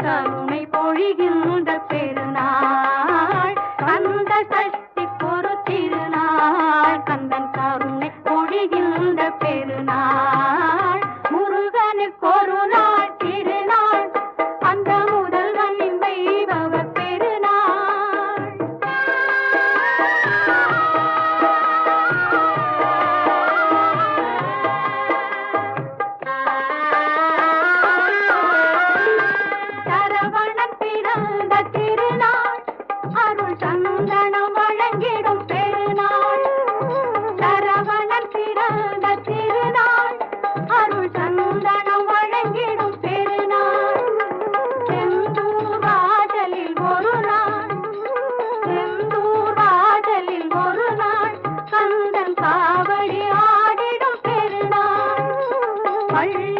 கருணை பொழிகின்ற பேர் ஐ